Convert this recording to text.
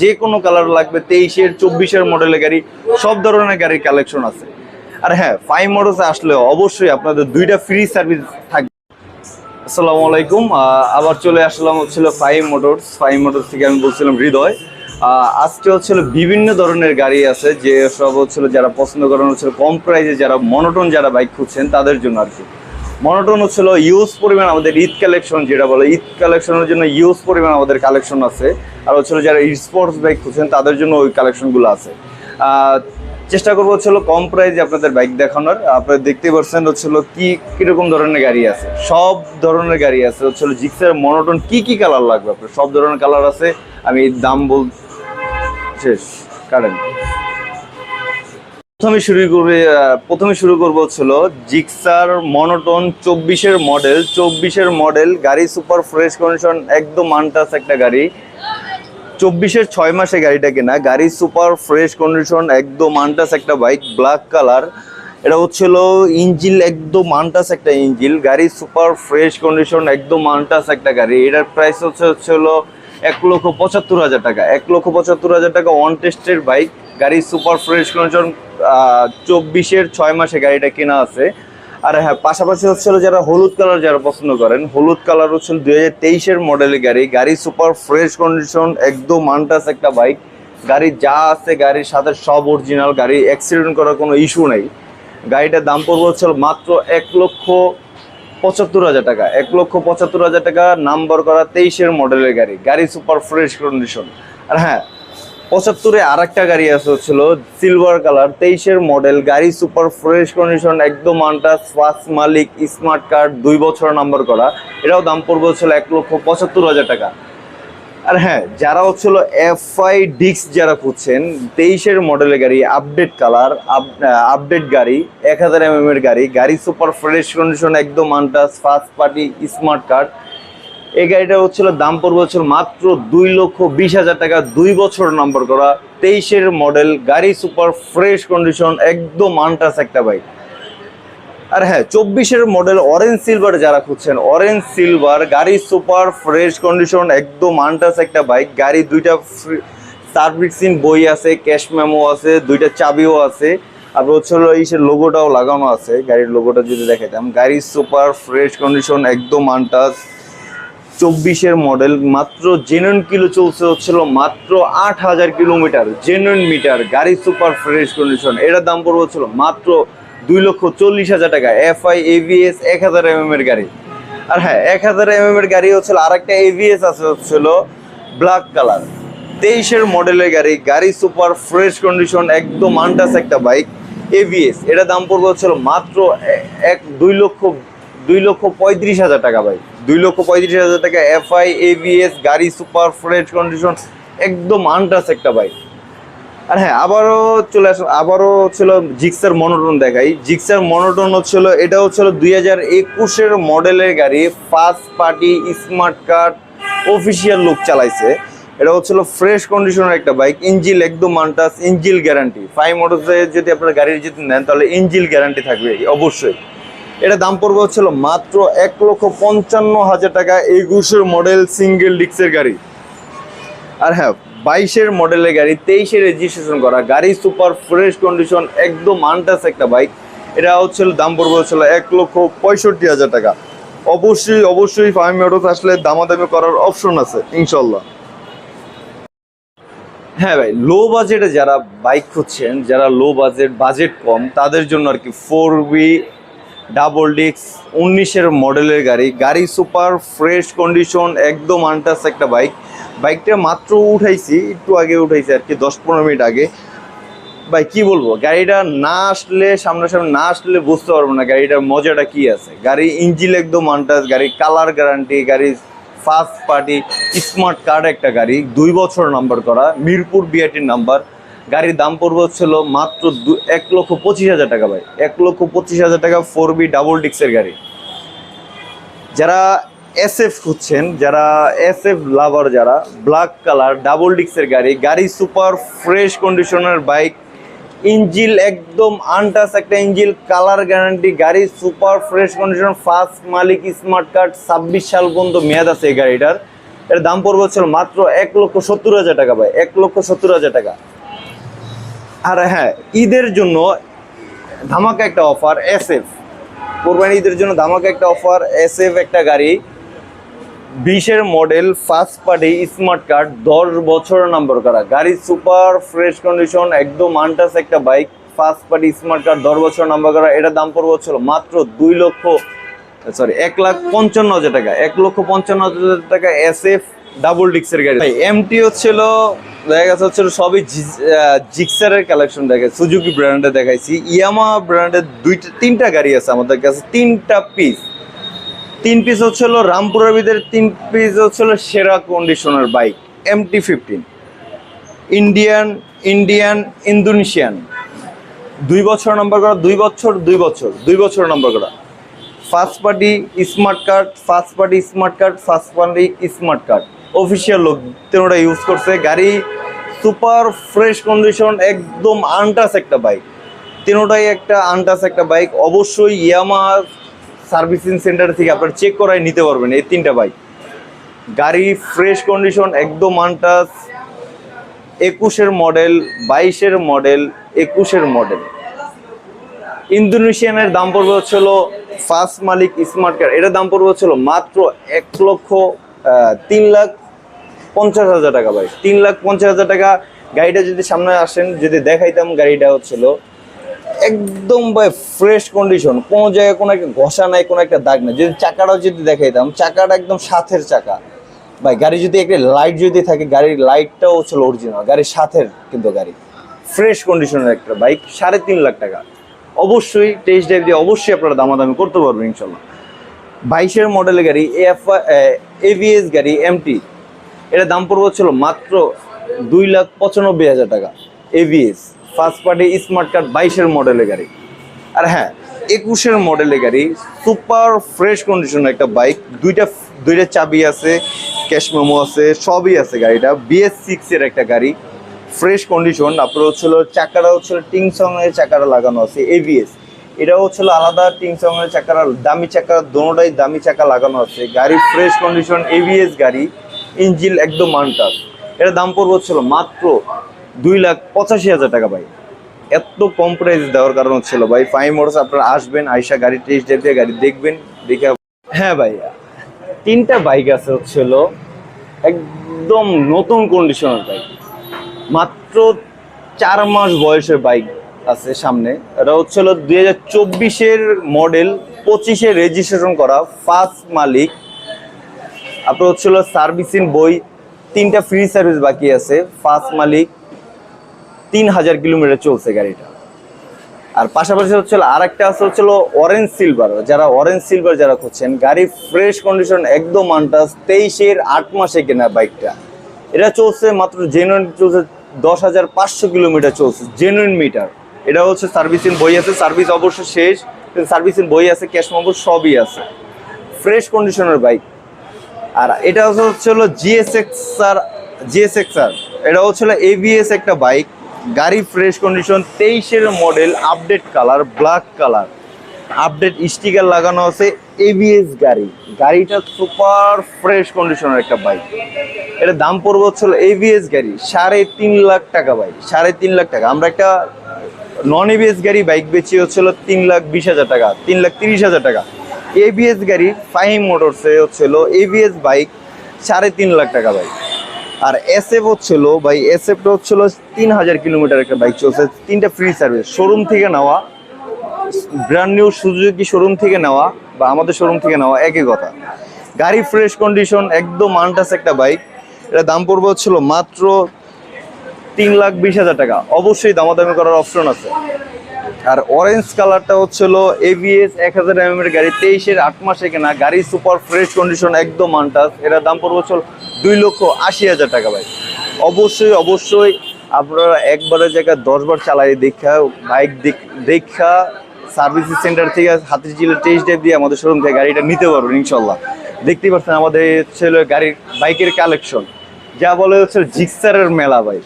যে কোনো কালার লাগবে, তেইশের, চব্বিশের মডেলের গাড়ি, সব ধরনের গাড়ির কালেকশন আছে। আর হ্যাঁ ফাইভ মোটরসে আসলে অবশ্যই আপনাদের দুইটা ফ্রি সার্ভিস থাকবে। আসসালামু আলাইকুম আবার চলে আসলাম হচ্ছিল ফাইভ মোটরস ফাইভ মোটরস থেকে আমি বলছিলাম হৃদয়। আজকে হচ্ছিল বিভিন্ন ধরনের গাড়ি আছে, যে সব হচ্ছিল যারা পছন্দ করেন, হচ্ছিল কম প্রাইসে যারা মনোটন যারা বাইক খুঁজছেন, তাদের জন্য আর কি। মনোটন হচ্ছিল ইউজ পরিমাণ আমাদের ঈদ কালেকশন যেটা বলে। ঈদ কালেকশনের জন্য ইউজ পরিমাণ আমাদের কালেকশন আছে। আর হচ্ছিল যারা স্পোর্টস বাইক খুঁজছেন, তাদের জন্য ওই কালেকশনগুলো আছে। চেষ্টা করব হচ্ছিল কম প্রাইসে আপনাদের বাইক দেখানোর। আপনারা দেখতে পাচ্ছেন হচ্ছিল কি, কীরকম ধরনের গাড়ি আছে। সব ধরনের গাড়ি আছে। হচ্ছিল জিক্সের মনোটন কি কি কালার লাগবে? আপনার সব ধরনের কালার আছে। আমি দাম বল শেষ, কারেন্ট। প্রথমে শুরু করবে প্রথমে শুরু করব হচ্ছিল জিক্সার মনোটন চব্বিশের মডেল। চব্বিশের মডেল, গাড়ি সুপার ফ্রেশ কন্ডিশন, একদম আনটাস একটা গাড়ি। চব্বিশের ছয় মাসে গাড়িটা কেনা, গাড়ি সুপার ফ্রেশ কন্ডিশন, একদম আনটাস একটা বাইক, ব্ল্যাক কালার। এটা হচ্ছিল ইঞ্জিল একদম আনটাস একটা ইঞ্জিল গাড়ি সুপার ফ্রেশ কন্ডিশন, একদম আনটাস একটা গাড়ি। এটার প্রাইস হচ্ছে হচ্ছিল এক লক্ষ পঁচাত্তর হাজার টাকা। এক লক্ষ পঁচাত্তর হাজার টাকা ওয়ান টেস্টের বাইক। গাড়ি সুপার ফ্রেশ কন্ডিশন চব্বিশের ছয় মাসে গাড়িটা কেনা আছে। আর হ্যাঁ পাশাপাশি হচ্ছিল যারা হলুদ কালার যারা পছন্দ করেন, হলুদ কালার হচ্ছিল দুই হাজার তেইশের মডেলের গাড়ি। গাড়ি সুপার ফ্রেশ কন্ডিশন, একদম মানটাস একটা বাইক গাড়ি যা আছে গাড়ির সাথে সব অরিজিনাল গাড়ি অ্যাক্সিডেন্ট করার কোনো ইস্যু নেই। গাড়িটার দাম পড়বে হচ্ছিল মাত্র এক লক্ষ পঁচাত্তর হাজার টাকা। এক লক্ষ পঁচাত্তর হাজার টাকা নাম্বার করা তেইশের মডেলের গাড়ি গাড়ি সুপার ফ্রেশ কন্ডিশন। আর হ্যাঁ পঁচাত্তরে আর একটা গাড়ি আছে হচ্ছিল সিলভার কালার তেইশের মডেল গাড়ি সুপার ফ্রেশ কন্ডিশন একদম আনটাস ফার্স্ট মালিক স্মার্ট কার্ড দুই বছর নাম্বার করা। এটাও দাম পড়বে হচ্ছিল এক লক্ষ পঁচাত্তর হাজার টাকা। আর হ্যাঁ যারা হচ্ছিল এফআই ডিক্স যারা খুঁজছেন, তেইশের মডেলের গাড়ি আপডেট কালার আপডেট গাড়ি, এক হাজার এম এর গাড়ি গাড়ি সুপার ফ্রেশ কন্ডিশন একদম untouch first party smart card এই গাড়িটা হচ্ছিল দাম পড়বে হচ্ছিল মাত্র দুই লক্ষ বিশ হাজার টাকা। দুই বছর নম্বর করা, তেইশের মডেল গাড়ি সুপার ফ্রেশ কন্ডিশন একদম আনটাস একটা বাইক আর হ্যাঁ চব্বিশের মডেল অরেঞ্জ সিলভার যারা খুঁজছেন অরেঞ্জ সিলভার গাড়ি সুপার ফ্রেশ কন্ডিশন একদম আনটাস একটা বাইক গাড়ি দুইটা সার্ভিসিং বই আছে ক্যাশ মেমো আছে, দুইটা চাবিও আছে। আর হচ্ছে এই লোগোটাও লাগানো আছে, গাড়ির লোগোটা যদি দেখাইতাম গাড়ি সুপার ফ্রেশ কন্ডিশন একদম আনটাস চব্বিশের মডেল, মাত্র জেনুইন কিলো চলছে হচ্ছিল মাত্র আট হাজার কিলোমিটার জেনুইন মিটার গাড়ি সুপার ফ্রেশ কন্ডিশন এটার দাম পড়বে হচ্ছিল মাত্র দুই লক্ষ চল্লিশ হাজার টাকা এফআই এভিএস এক হাজার এম এর গাড়ি। আর হ্যাঁ এক হাজার এম এর গাড়ি হচ্ছিল আর একটা এভিএস আছে হচ্ছিল ব্ল্যাক কালার তেইশের মডেলের গাড়ি গাড়ি সুপার ফ্রেশ কন্ডিশন একদম আনটাস একটা বাইক এভিএস এটা দাম পড়বে হচ্ছিল মাত্র এক দুই লক্ষ দুই লক্ষ পঁয়ত্রিশ হাজার টাকা ভাই। দুই লক্ষ পঁয়ত্রিশ হাজার টাকা এফআই এভিএস গাড়ি, সুপার ফ্রেশ কন্ডিশন একদম আনটাস একটা বাইক আর হ্যাঁ আবারও চলে আসলো আবারও ছিল জিক্সার মনোটন দেখাই। জিক্সার মনোটন হচ্ছিল, এটা হচ্ছিল দুই হাজার একুশের মডেলের গাড়ি first party smart card official look চালাইছে। এটা হচ্ছিল ফ্রেশ কন্ডিশনের একটা বাইক ইঞ্জিল একদম আনটাস ইঞ্জিল গ্যারান্টি ফাইভ মোটরসে যদি আপনার গাড়ির যদি নেন, তাহলে ইঞ্জিল গ্যারান্টি থাকবে, অবশ্যই। এটা দাম পড়বে হচ্ছিল মাত্র এক লক্ষ পঞ্চান্ন হাজার টাকা একুশের মডেল সিঙ্গেল ডিক্সের গাড়ি। আর হ্যাঁ বাইশের মডেলের গাড়ি, তেইশে রেজিস্ট্রেশন করা। গাড়ি সুপার ফ্রেশ কন্ডিশন একদম আনটাস একটা বাইক এটা হচ্ছিল দাম পড়বে হচ্ছিল এক লক্ষ পঁয়ষট্টি হাজার টাকা। অবশ্যই অবশ্যই ফাইভ মোটরস আসলে দামাদামি করার অপশন আছে ইনশাল্লাহ হ্যাঁ ভাই লো বাজেটে যারা বাইক খুঁজছেন, যারা লো বাজেট বাজেট কম, তাদের জন্য আর কি ফোর বি ডাবল ডিক্স উনিশের মডেলের গাড়ি গাড়ি সুপার, ফ্রেশ কন্ডিশন, একদম আনটাস একটা বাইক। বাইকটা মাত্র উঠাইছি, একটু আগে উঠাইছি আর কি, দশ পনেরো মিনিট আগে। ভাই, কি বলব, গাড়িটা না আসলে, সামনাসামনি না আসলে বুঝতে পারব না গাড়িটার মজাটা কি আছে। গাড়ি ইঞ্জিল একদম আনটাস গাড়ি কালার গ্যারান্টি, গাড়ি ফার্স্ট পার্টি, স্মার্ট কার্ড একটা গাড়ি, দুই বছর নাম্বার করা, মিরপুর বিআরটির নাম্বার। গাড়ির দাম পড়বে হচ্ছিল মাত্র দু- এক লক্ষ পঁচিশ হাজার টাকা ভাই। এক লক্ষ পঁচিশ হাজার টাকা ফোর বি ডাবল ডিক্সের গাড়ি। যারা এস এফ খুঁজছেন, যারা এস এফ লাভার যারা ব্ল্যাক কালার ডাবল ডিক্সের গাড়ি গাড়ি সুপার ফ্রেশ কন্ডিশনের বাইক ইঞ্জিল একদম আনটাস একটা ইঞ্জিল কালার গ্যারান্টি গাড়ি সুপার ফ্রেশ কন্ডিশন ফার্স্ট মালিক স্মার্ট কার্ড ছাব্বিশ সাল পর্যন্ত মেয়াদ আছে এই গাড়িটার। এর দাম পড়বে হচ্ছে মাত্র এক লক্ষ সত্তর হাজার টাকা ভাই, এক লক্ষ সত্তর হাজার টাকা। আর হ্যাঁ ঈদের জন্য ধামাকা একটা অফার এস এফ কোরবানি ঈদের জন্য ধামাকা একটা অফার এস এফ একটা গাড়ি। বিশের model first party smart card দশ বছর নাম্বার করা। গাড়ি সুপার ফ্রেশ কন্ডিশন একদম আনটাস একটা bike first party smart card দশ বছর নাম্বার করা। এটা দাম পড়বে হচ্ছিল মাত্র দুই লক্ষ সরি এক লাখ পঞ্চান্ন হাজার টাকা। এক লক্ষ পঞ্চান্ন হাজার টাকা এস এফ ডাবল ডিক্সের গাড়ি। এমটি হচ্ছিল, দেখা গেছে সবই জিক্সারের কালেকশন দেখে সুজুকি ব্র্যান্ডে দেখাইছি ইয়ামা ব্র্যান্ডের দুইটা, তিনটা গাড়ি আছে তিনটা পিস তিন পিস তিন পিস সেরা bike MT fifteen Indian Indian Indonesian দুই বছর নাম্বার করা, দুই বছর দুই বছর দুই বছর নাম্বার করা। First party smart card first party smart card first party smart card official লোক তেনারা ইউজ করছে। গাড়ি সুপার ফ্রেশ কন্ডিশন একদম আনটাস একটা বাইক তিনোটাই একটা আনটাস একটা বাইক অবশ্যই ইয়ামা সার্ভিসিং সেন্টার থেকে আপনারা চেক করাই নিতে পারবেন এই তিনটা বাইক গাড়ি ফ্রেশ কন্ডিশন একদম আনটাস একুশের মডেল বাইশের মডেল একুশের মডেল ইন্দোনেশিয়ানের দাম পড়বে হচ্ছিল ফার্স্ট মালিক স্মার্ট কার এটার দাম পড়বে হচ্ছিল মাত্র এক লক্ষ তিন লাখ পঞ্চাশ হাজার টাকা ভাই। তিন লাখ পঞ্চাশ হাজার টাকা। গাড়িটা যদি সামনে আসেন, যদি দেখাইতাম গাড়িটা হচ্ছিল, একদম ভাই ফ্রেশ কন্ডিশন কোনো জায়গায় কোনো একটা ঘষা নাই, কোনো একটা দাগ নাই। যদি চাকাটাও যদি দেখাইতাম, চাকাটা একদম সাথের চাকা। ভাই, গাড়ি যদি একটা লাইট যদি থাকে, গাড়ির লাইটটাও হচ্ছিল অরিজিনাল গাড়ির সাথের কিন্তু গাড়ি। ফ্রেশ কন্ডিশনের একটা বাইক সাড়ে তিন লাখ টাকা। অবশ্যই টেস্ট ড্রাইভ দিয়ে অবশ্যই আপনারা দামাদামি করতে পারবেন, ইনশাল্লাহ। বাইশের মডেলের গাড়ি এফ এভিএস গাড়ি এমটি এটা দাম পড়বে হচ্ছিল মাত্র দুই লাখ পঁচানব্বই হাজার টাকা ABS first party smart card বাইশের মডেলের গাড়ি। আর হ্যাঁ একুশের মডেলের গাড়ি সুপার ফ্রেশ কন্ডিশনের একটা বাইক দুইটা দুইটা চাবি আছে ক্যাশ মেমো আছে, সবই আছে গাড়িটা বিএস সিক্স এর একটা গাড়ি ফ্রেশ কন্ডিশন আপনার হচ্ছিল চাকাটা হচ্ছিল টিংসং এর চাকাটা লাগানো আছে এভিএস এটা হচ্ছিল আলাদা টিংসং এর চাকাটা, দামি চাকা, দোনোটাই দামি চাকা লাগানো আছে, গাড়ি ফ্রেশ কন্ডিশন এভিএস গাড়ি। ইঞ্জিল একদম আনটাস এটা দাম পড়বে হচ্ছিল মাত্র দুই লাখ পঁচাশি হাজার টাকা ভাই। এত কম প্রাইস দেওয়ার কারণ হচ্ছিল ভাই ফাইভ মোটরস আপনারা আসবেন, আইসা গাড়ি টেস্ট ড্রাইভ দিয়ে গাড়ি দেখবেন, দেখে হ্যাঁ ভাই, তিনটা বাইক আছে হচ্ছিল একদম নতুন কন্ডিশনের বাইক মাত্র চার মাস বয়সের বাইক আছে সামনে। এটা হচ্ছিল দুই হাজার চব্বিশের মডেল পঁচিশে রেজিস্ট্রেশন করা ফার্স্ট মালিক। আপনার হচ্ছিল সার্ভিসিং বই, তিনটা ফ্রি সার্ভিস বাকি আছে। ফার্স্ট মালিক, তিন হাজার কিলোমিটার চলছে গাড়িটা। আর পাশাপাশি হচ্ছিল আর একটা আছে হচ্ছিল অরেঞ্জ সিলভার যারা অরেঞ্জ সিলভার যারা খুঁজছেন গাড়ি ফ্রেশ কন্ডিশন একদম আনটাস তেইশের আট মাসে কেনা বাইকটা এটা চলছে মাত্র জেনুইন চলছে দশ হাজার পাঁচশো কিলোমিটার চলছে জেনুইন মিটার এটা হচ্ছে সার্ভিসিং বই আছে, সার্ভিস অবশ্য শেষ সার্ভিসিং বই আছে ক্যাশ নম্বর সবই আছে। ফ্রেশ কন্ডিশনের বাইক আর এটা হচ্ছে হলো জিএসএক্স আর আর এটা হচ্ছে হলো এবিএস একটা বাইক, গাড়ি ফ্রেশ কন্ডিশন, তেইশের model, update colour, black colour. Update sticker লাগানো আছে এবিএস গাড়ি। গাড়িটা সুপার ফ্রেশ কন্ডিশনের একটা বাইক। এটা দাম পড়বে হচ্ছিল এবিএস গাড়ি, সাড়ে তিন লাখ টাকা বাইক সাড়ে তিন লাখ টাকা। আমরা একটা নন এবিএস গাড়ি বাইক বেচি হচ্ছিল তিন লাখ বিশ হাজার টাকা, তিন লাখ তিরিশ হাজার টাকা। এবিএস গাড়ি ফাইম মোটরসে হচ্ছিল এবিএস বাইক সাড়ে তিন লাখ টাকা বাইক। আর এসএফ হচ্ছিল ভাই এসএফটা হচ্ছিল তিন হাজার কিলোমিটার একটা বাইক চলছে, তিনটা ফ্রি সার্ভিস শোরুম থেকে নেওয়া ব্র্যান্ড নিউ সুজুকি শোরুম থেকে নেওয়া বা আমাদের শোরুম থেকে নেওয়া, একই কথা। গাড়ি ফ্রেশ কন্ডিশন একদম আনটাস একটা বাইক। এটা দাম পড়বে হচ্ছিল মাত্র তিন লাখ বিশ হাজার টাকা। অবশ্যই দামাদামি করার অপশন আছে। আর অরেঞ্জ কালারটা হচ্ছিল এভিএস এক হাজার এম এর গাড়ি, তেইশের আট মাসে কেনা, গাড়ি সুপার ফ্রেশ কন্ডিশন একদম আনটাস এটার দাম পড়বে হচ্ছিল দুই লক্ষ আশি হাজার টাকা ভাই। অবশ্যই অবশ্যই আপনারা একবারের জায়গায় দশবার চালাই দেখা, বাইক দেখা সার্ভিস সেন্টার থেকে হাতির জিলের টেস্ট ড্রাইভ দিয়ে আমাদের শোরুম থেকে গাড়িটা নিতে পারবেন ইনশাল্লাহ। দেখতেই পাচ্ছেন আমাদের ছিল গাড়ির, বাইকের কালেকশন যা বলে হচ্ছে জিক্সারের মেলা ভাই।